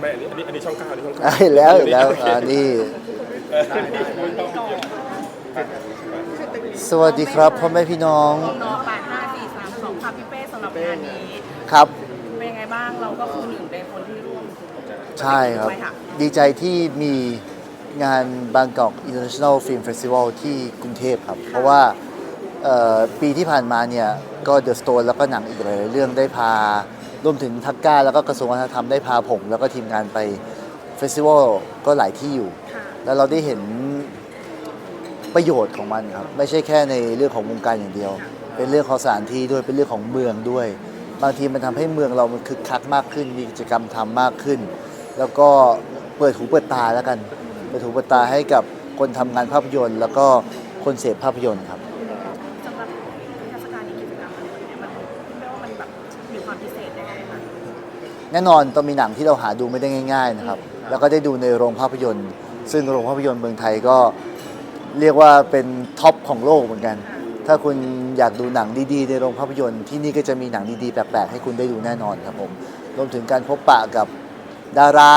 ไม่อันนี้อันนี้อันนี้ช่องเก้าอันนี้ช่องเก้าอะเห็นแล้วเห็นแล้วโอเคอ่านี่สวัสดีครับพ่อแม่พี่น้องนอแปดห้าสี่สามสองค่ะพี่เป้สำหรับงานนี้ ครับ เป็นยังไงบ้างเราก็คือหนึ่งในคนที่ร่วม ใช่ครับด้วยะดีใจที่มีงานบางกอก International Film Festival ที่กรุงเทพครับ เพราะว่าเอ่อปีที่ผ่านมาเนี่ย ก็ The Stone แล้วก็หนังอีกหลายๆเรื่องได้พา รวมถึงทักก้าแล้วก็กระทรวงวัฒนธรรมได้พาผม แล้วก็ทีมงานไปเฟสติวัลก็หลายที่อยู่ค่ะแล้วเราได้เห็นประโยชน์ของมันครับ ไม่ใช่แค่ในเรื่องของวงการอย่างเดียว เป็นเรื่องของสถานที่ด้วยเป็นเรื่องของเมืองด้วย บางทีมันทำให้เมืองเรามันคึกคักมากขึ้น มีกิจกรรมทำมากขึ้น แล้วก็เปิดหูเปิดตาแล้วกัน เปิดหูเปิดตาให้กับคนทำงานภาพยนตร์ แล้วก็คนเสพภาพยนตร์ครับ ความพิเศษยังไงคะแน่นอนต้องมีหนังที่เราหาดูไม่ได้ง่ายๆนะครับ แล้วก็ได้ดูในโรงภาพยนตร์ ซึ่งโรงภาพยนตร์เมืองไทยก็เรียกว่าเป็นท็อปของโลกเหมือนกัน ถ้าคุณอยากดูหนังดีๆ ในโรงภาพยนตร์ที่นี่ก็จะมีหนังดีๆแปลกๆให้คุณได้ดูแน่นอนครับผม รวมถึงการพบปะกับดารา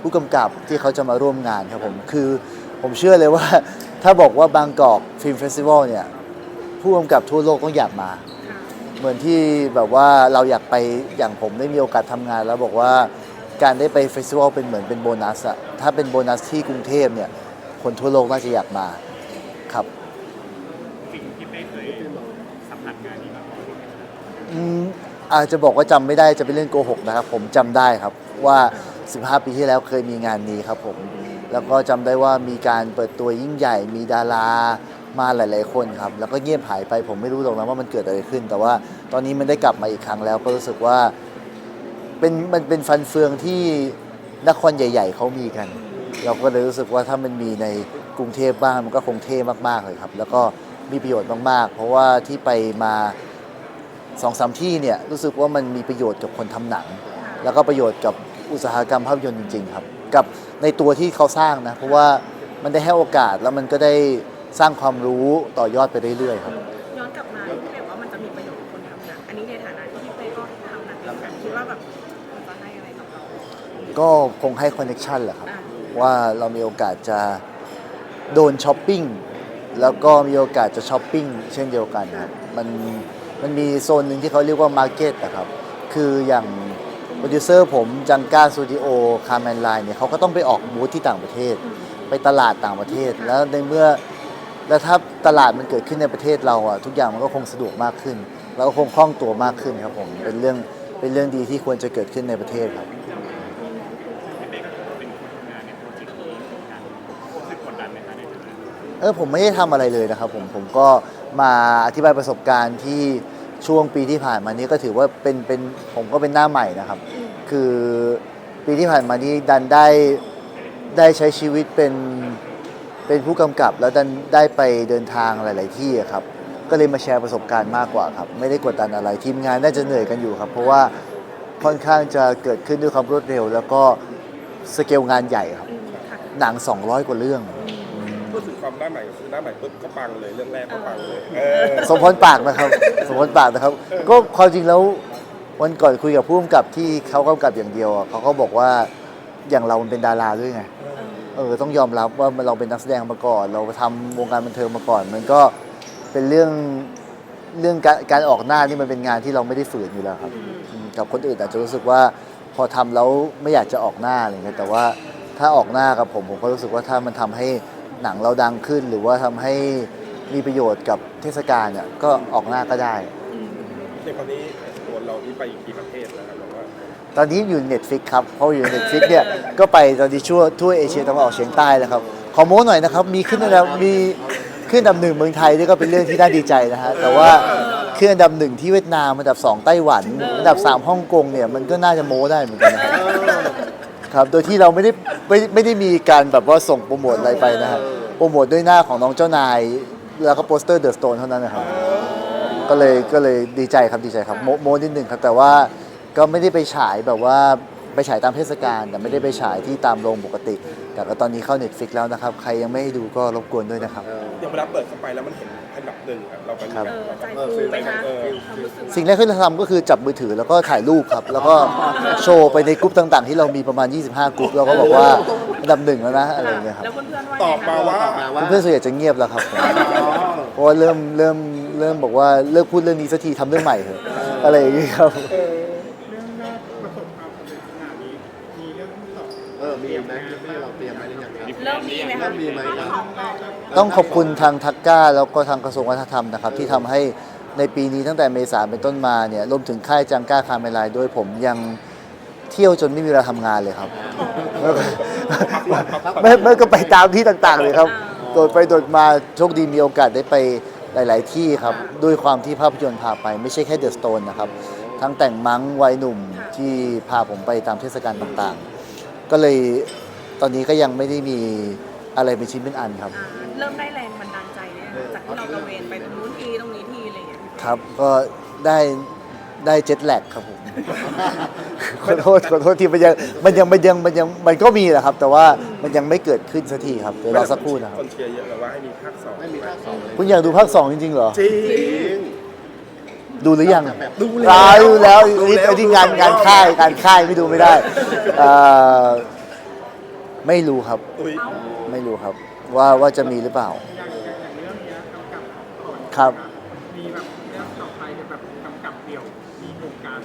ผู้กำกับที่เขาจะมาร่วมงานครับผม คือผมเชื่อเลยว่า ถ้าบอกว่าบางกอกฟิล์มเฟสติวัลเนี่ยผู้กำกับทั่วโลกต้องอยากมาค่ะ เหมือนที่แบบว่าเราอยากไปอย่างผมได้มีโอกาสทำงาน แล้วบอกว่าการได้ไปเฟสติวัลเป็นเหมือนเป็นโบนัสอะถ้าเป็นโบนัสที่กรุงเทพเนี่ยคนทั่วโลกน่าจะอยากมาครับ สิ่งที่เป้เคยสัมผัสงานนี้มาก่อนอืมอาจจะบอกว่าจำไม่ได้จะเป็นเรื่องโกหกนะครับ ผมจำได้ครับว่า 15 ปีที่แล้วเคยมีงานนี้ครับผม แล้วก็จำได้ว่ามีการเปิดตัวยิ่งใหญ่มีดารา มาหลาย ๆ คนครับ แล้วก็เงียบหายไปผมไม่รู้หรอกนะว่ามันเกิดอะไรขึ้น แต่ว่าตอนนี้มันได้กลับมาอีกครั้งแล้วก็รู้สึกว่าเป็นมันเป็นฟันเฟืองที่นครใหญ่ ๆเขามีกัน เราก็เลยรู้สึกว่าถ้ามันมีในกรุงเทพบ้างมันก็คงเท่มากๆเลยครับ แล้วก็มีประโยชน์มากๆ เพราะว่าที่ไปมาสองสามที่เนี่ยรู้สึกว่ามันมีประโยชน์กับคนทำหนัง แล้วก็ประโยชน์กับอุตสาหกรรมภาพยนตร์จริง ๆ ครับ กับในตัวที่เขาสร้างนะเพราะว่ามันได้ให้โอกาสแล้วมันก็ได้ สร้างความรู้ต่อยอดไปเรื่อยๆครับ ย้อนกลับมาพี่เป้ว่ามันจะมีประโยชน์กับคนทำหนังอันนี้ในฐานะที่พี่เป้ก็ทำหนังเหมือนกันคิดว่าแบบมันจะให้อะไรกับเราก็คงให้คอนเน็ชันแหละครับ อะว่าเรามีโอกาสจะโดนช้อปปิ้งแล้วก็มีโอกาสจะช้อปปิ้งเช่นเดียวกันครับมันมันมีโซนหนึ่งที่เขาเรียกว่ามาร์เก็ตนะครับ คืออย่างโปรดิวเซอร์ผมจังก้าสตูดิโอคาร์แมนไลน์เนี่ยเขาก็ต้องไปออกบูธที่ต่างประเทศ ไปตลาดต่างประเทศ แล้วในเมื่อ แล้วถ้าตลาดมันเกิดขึ้นในประเทศเราอะทุกอย่างมันก็คงสะดวกมากขึ้น แล้วก็คงคล่องตัวมากขึ้นครับผมเป็นเรื่องเป็นเรื่องดีที่ควรจะเกิดขึ้นในประเทศครับเอนกันรู้สึกกดดันไหมคะในฐานะเออผมไม่ได้ทำอะไรเลยนะครับผมผมก็มาอธิบายประสบการณ์ที่ช่วงปีที่ผ่านมานี้ก็ถือว่าเป็นเป็นผมก็เป็นหน้าใหม่นะครับ คือปีที่ผ่านมานี้ดันได้ได้ใช้ชีวิตเป็น เป็นผู้กำกับแล้วดันได้ไปเดินทางหลาย ๆ ที่อะครับก็เลยมาแชร์ประสบการณ์มากกว่าครับ ไม่ได้กดดันอะไรทีมงานน่าจะเหนื่อยกันอยู่ครับ เพราะว่าค่อนข้างจะเกิดขึ้นด้วยความรวดเร็ว แล้วก็สเกลงานใหญ่ครับ อืมค่ะหนัง 200 กว่าเรื่อง พูดถึงความหน้าใหม่ก็คือหน้าใหม่ปุ๊บก็ปังเลยเรื่องแรกก็ปังเลยเออสมพรปากนะครับ สมพรปากนะครับ ก็ความจริงแล้ววันก่อนคุยกับผู้กำกับที่เขากำกับอย่างเดียวอะเขาก็บอกว่าอย่างเรามันเป็นดาราด้วยไง เออ ต้องยอมรับว่าเราเป็นนักแสดงมาก่อน เราทำวงการบันเทิงมาก่อน มันก็เป็นเรื่องเรื่องการการออกหน้านี่มันเป็นงานที่เราไม่ได้ฝืนอยู่แล้วครับอืมกับคนอื่นอาจจะรู้สึกว่าพอทำแล้วไม่อยากจะออกหน้าอะไรเงี้ยแต่ว่าถ้าออกหน้ากับผมผมก็รู้สึกว่าถ้ามันทำให้หนังเราดังขึ้น หรือว่าทำให้มีประโยชน์กับเทศกาลเนี่ยก็ออกหน้าก็ได้ในตอนนี้ตัวเราที่ไปอีกกี่ประเทศนะครับบอกว่า ตอนนี้อยู่ Netflix ครับเพราะอยู่ Netflix เนี่ยก็ไปตอนนี้ชั่วทั่วเอเชียตะวันออกเฉียงใต้แล้วครับขอโม้หน่อยนะครับมีขึ้นอันดับมีขึ้นอันดับหนึ่งเมืองไทยนี่ก็เป็นเรื่องที่น่าดีใจนะฮะแต่ว่าขึ้นอันดับหนึ่งที่เวียดนามอันดับสองไต้หวันอันดับสามฮ่องกงเนี่ยมันก็น่าจะโม้ได้เหมือนกันนะครับครับโดยที่เราไม่ได้ไม่ไม่ได้มีการแบบว่าส่งโปรโมทอะไรไปนะฮะโปรโมทด้วยหน้าของน้องเจ้านาย แล้วก็โปสเตอร์เดอะสโตนเท่านั้นนะครับก็เลยก็เลยดีใจครับดีใจครับโมโมนิดหนึ่งครับแต่ว่า ก็ไม่ได้ไปฉายแบบว่าไปฉายตามเทศกาลแต่ไม่ได้ไปฉายที่ตามโรงปกติ แต่ก็ตอนนี้เข้า Netflix แล้วนะครับ ใครยังไม่ให้ดูก็รบกวนด้วยนะครับอย่างเวลาเปิดเข้าไปแล้วมันเห็นอันดับหนึ่งอะเราเป็นครับ เออเราใจก็ฟูไหมคะความรู้สึกสิ่งแรกที่เราทำก็คือจับมือถือแล้วก็ถ่ายรูปครับ แล้วก็โชว์ไปในกลุ่มต่างๆ ที่เรามีประมาณ 25กลุ่มแล้วก็บอกว่าอันดับหนึ่งแล้วนะอะไรอย่างเงี้ยครับ แล้วเพื่อนๆว่าตอบมาว่าเพื่อนๆส่วนใหญ่จะเงียบแล้วครับผมเพราะว่าเริ่มเริ่มเริ่มบอกว่าเลิกพูดเรื่องนี้สักทีทำเรื่องใหม่เถอะอะไรอย่างเงี้ยครับ เออ มีไหมที่เราเตรียมไว้หรือยังครับ เริ่มมีไหมคะเริ่มมีไหมครับต้องขอบคุณทางทักก้าแล้วก็ทางกระทรวงวัฒนธรรมนะครับที่ทำให้ในปีนี้ตั้งแต่เมษาเป็นต้นมาเนี่ยรวมถึงค่ายจังก้าคาเมลายด้วยผมยังเที่ยวจนไม่มีเวลาทำงานเลยครับ ไม่ไม่ก็ไปตามที่ต่างๆเลยครับโดดไปโดดมาโชคดีมีโอกาสได้ไปหลาย ๆ ที่ครับ ด้วยความที่ภาพยนตร์พาไปไม่ใช่แค่เดอะสโตนนะครับ ทั้งแต่งมังวัยหนุ่มที่พาผมไปตามเทศกาลต่างๆ ก็เลยตอนนี้ก็ยังไม่ได้มี อะไรเป็นชิ้นเป็นอันครับ อ่าเริ่มได้แรงบันดาลใจเนี่ยจากที่เราตระเวนไปตรงนู้นทีตรงนี้ทีอะไรอย่างเงี้ยครับก็ได้ได้เจ็ตแลกครับผม ขอโทษขอโทษที่มันยังมันยังมันยังมันยังมันก็มีแหละครับ แต่ว่ามันยังไม่เกิดขึ้นสักทีครับเดี๋ยวรอสักครู่นะครับ คนเชียร์เยอะเลยว่าให้มีภาคสองไม่มีภาคสองเลยคุณอยากดูภาคสองจริงๆเหรอ จริงจริงดูหรือยังแบบดูตายดูแล้วดูนี่แล้วไอ้ที่งานงานค่ายการค่ายไม่ดูไม่ได้เอ่อ ไม่รู้ครับ อุ้ยไม่รู้ครับ ว่าว่าจะมีหรือเปล่าครับ มีแบบเรื่องต่อไปเป็นแบบกำกับเดี่ยว มีโครงการ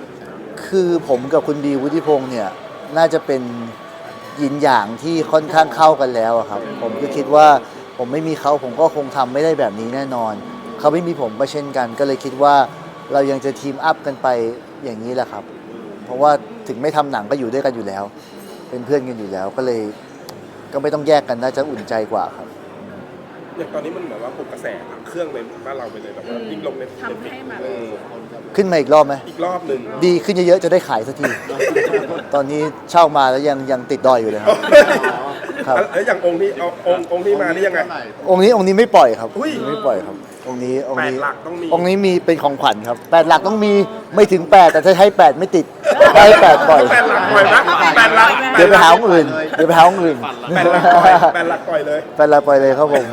คือผมกับคุณบีวุฒิพงษ์เนี่ยน่าจะเป็นยินอย่างที่ค่อนข้างเข้ากันแล้วอะครับ ผมก็คิดว่าผมไม่มีเขาผมก็คงทำไม่ได้แบบนี้แน่นอน เขาไม่มีผมก็เช่นกัน ก็เลยคิดว่าเรายังจะทีมอัพกันไปอย่างนี้แหละครับ เพราะว่าถึงไม่ทำหนังก็อยู่ด้วยกันอยู่แล้ว เป็นเพื่อนกันอยู่แล้วก็เลย ก็ไม่ต้องแยกกันน่าจะอุ่นใจกว่าครับ อย่างตอนนี้มันเหมือนว่าปลุกกระแสเครื่องไปบ้านเราไปเลยแบบว่ายิ่งลงในทำให้แบบ เออขึ้นมาอีกรอบไหมอีกรอบหนึ่งดีขึ้นเยอะๆจะได้ขายสักที ตอนนี้เช่ามาแล้วยังยังติดดอยอยู่เลยครับ ครับ แล้วอย่างองค์ที่เอาองค์องค์ที่มานี่ยังไงเท่าหร่องค์นี้องค์นี้ไม่ปล่อยครับ อุ้ย ไม่ปล่อยครับ องค์นี้องค์แปดนี้หลักต้องมี องค์นี้มีเป็นของขวัญครับแปดหลักต้องมีไม่ถึงแปดแต่ถ้าใช้แปดไม่ติดได้แปดปล่อย แปดหลักปล่อยนะแปดหลักเดี๋ยวไปหาองค์อื่นเดี๋ยวไปหาองค์อื่นแปดหลักปล่อยแปดหลักปล่อยเลยแปดหลักปล่อยเลยครับผม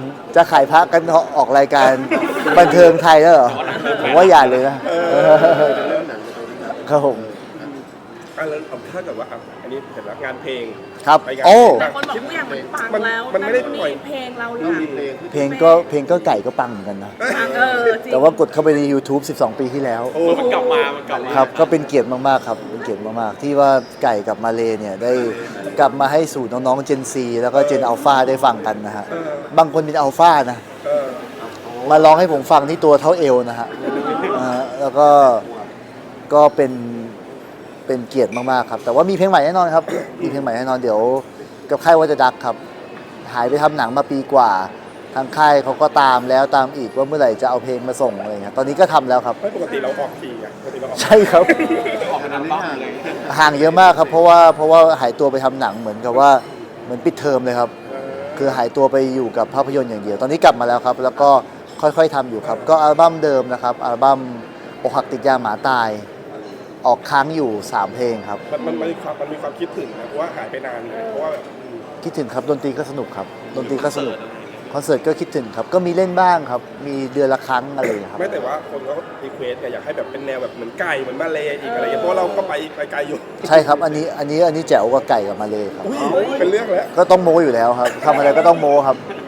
มจะขายพระกันออกรายการบันเทิงไทยแล้วเหรอผมว่าอย่าเลยนะจะเริ่มหนังจะเป็นแบบครับผม อะแล้วเอาถ้าเกิดว่าอะอันนี้เห็นแล้วงานเพลง ครับไปงานโอ้เพลงแต่บ้างคนบอกทุกอย่างมันปังมันแล้วมันไม่ได้ปล่อย เพลงเราเริ่มเนี่ยมีเพลงที่เพลงก็เพลงก็ไก่ก็ปังเหมือนกันนะ ปังเออจริงแต่ว่ากดเข้าไปใน YouTube 12 ปีที่แล้ว โอ้มันกลับมา มันกลับมาครับ ก็เป็นเกียรติมากๆครับ เป็นเกียรติมากๆ ที่ว่าไก่กับมาเลเนี่ยได้กลับมาให้สู่น้องๆ เจนซีแล้วก็เจนอัลฟาได้ฟังกันนะฮะ บางคนเป็นอัลฟานะ เออมาร้องให้ผมฟังที่ตัวเท่าเอวนะฮะอ่าแล้วก็ก็เป็น เป็นเกียรติมากๆครับ แต่ว่ามีเพลงใหม่แน่นอนครับ มีเพลงใหม่แน่นอนเดี๋ยว กับค่ายว่าจะดักครับ หายไปทำหนังมาปีกว่า ทางค่ายเขาก็ตามแล้วตามอีกว่าเมื่อไหร่จะเอาเพลงมาส่งอะไรเงี้ยตอนนี้ก็ทำแล้วครับ ไม่ปกติเราออกทีอะปกติเราออกใช่ครับออกกันบ้างเลยห่างเยอะมากครับเพราะว่าเพราะว่าหายตัวไปทำหนังเหมือนกับว่าเหมือนปิดเทอมเลยครับเออคือหายตัวไปอยู่กับภาพยนตร์อย่างเดียว ตอนนี้กลับมาแล้วครับ แล้วก็ค่อยๆทำอยู่ครับ ก็อัลบั้มเดิมนะครับอัลบั้มอกหักติดยาหมาตาย ออกค้างอยู่ 3 เพลงครับ มันมันมันมีความมันมีความคิดถึงนะเพราะว่าหายไปนานไงเพราะว่าแบบอืมคิดถึงครับดนตรีก็สนุกครับดนตรีก็สนุกคอนเสิร์ตก็คิดถึงครับ ก็มีเล่นบ้างครับ มีเดือนละครั้งอะไรอย่างเงี้ยครับ ไม่แต่ว่าคนก็รีเควสต์ไงอยากให้แบบเป็นแนวแบบเหมือนไก่เหมือนมาเลอีกอะไรอย่างเงี้ยเพราะว่าเราก็ไปไปไกลอยู่ใช่ครับอันนี้อันนี้อันนี้แจ๋วกว่าไก่กับมาเลยครับ อุ้ยเป็นเรื่องแล้วก็ต้องโมอยู่แล้วครับทำอะไรก็ต้องโมครับนี่คือ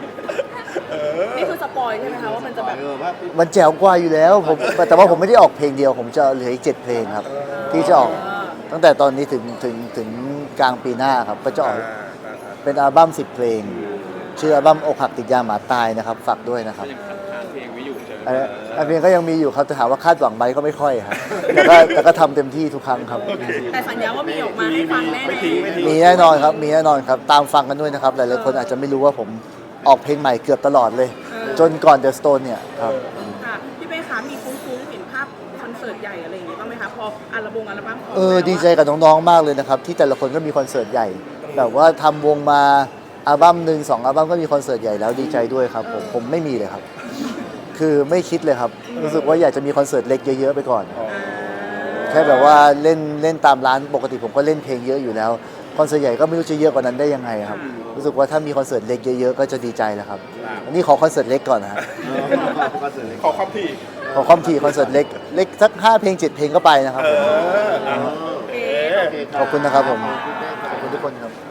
สปอยใช่ไหมคะว่ามันจะแบบเออว่ามันแจ๋วกว่าอยู่แล้วผมแต่ว่าผมไม่ได้ออกเพลงเดียว ผมจะเหลืออีกเจ็ดเพลงครับ ที่จะออกตั้งแต่ตอนนี้ถึงถึงถึงกลางปีหน้าครับ ก็จะออกอ่าอ่าอ่าเป็นอัลบั้ม10เพลง ชื่ออัลบั้มอกหักติดยาหมาตายนะครับฝากด้วยนะครับยังขัดขานเพลงไว้อยู่เจออันอันเพลงก็ยังมีอยู่ครับแต่ถามว่าคาดหวังไหมก็ไม่ค่อยครับแต่ก็แต่ก็ทำเต็มที่ทุกครั้งครับ แต่สัญญาว่ามีออกมาให้ฟังแน่ไม่ทิ้งไม่ทิ้งมีแน่นอนครับมีแน่นอนครับ ตามฟังกันด้วยนะครับหลายๆคนอาจจะไม่รู้ว่าผมออกเพลงใหม่เกือบตลอดเลย จนก่อน The Stone เนี่ยครับค่ะพี่เป้คะมีฟุ้งๆเห็นภาพคอนเสิร์ตใหญ่อะไรอย่างงี้บ้างไหมคะพออัลบั้มอัลบั้มออกเออแล้วะดีใจกับน้องๆมากเลยนะครับ ที่แต่ละคนก็มีคอนเสิร์ตใหญ่แบบว่าทำวงมาอัลบั้มหนึ่งสองอัลบั้มก็มีคอนเสิร์ตใหญ่แล้วดีใจด้วยครับผมผมไม่มีเลยครับ คือไม่คิดเลยครับ รู้สึกว่าอยากจะมีคอนเสิร์ตเล็กเยอะๆไปก่อนอ๋อแค่แบบว่าเล่นเล่นตามร้านปกติผมก็เล่นเพลงเยอะอยู่แล้ว คอนเสิร์ตใหญ่ก็ไม่รู้จะเยอะกว่านั้นได้ยังไงครับ รู้สึกว่าถ้ามีคอนเสิร์ตเล็กเยอะๆก็จะดีใจแล้วครับ อันนี้ขอคอนเสิร์ตเล็กก่อนนะฮะก็เสร็จเลยขอความถี่ขอความถี่คอนเสิร์ตเล็กเล็กสักห้าเพลงเจ็ดเพลงก็ไปนะครับเอผมออะโอเคเอ๊ะขอบคุณนะครับผมขอบคุณแม่ขอบคุณทุกคนครับ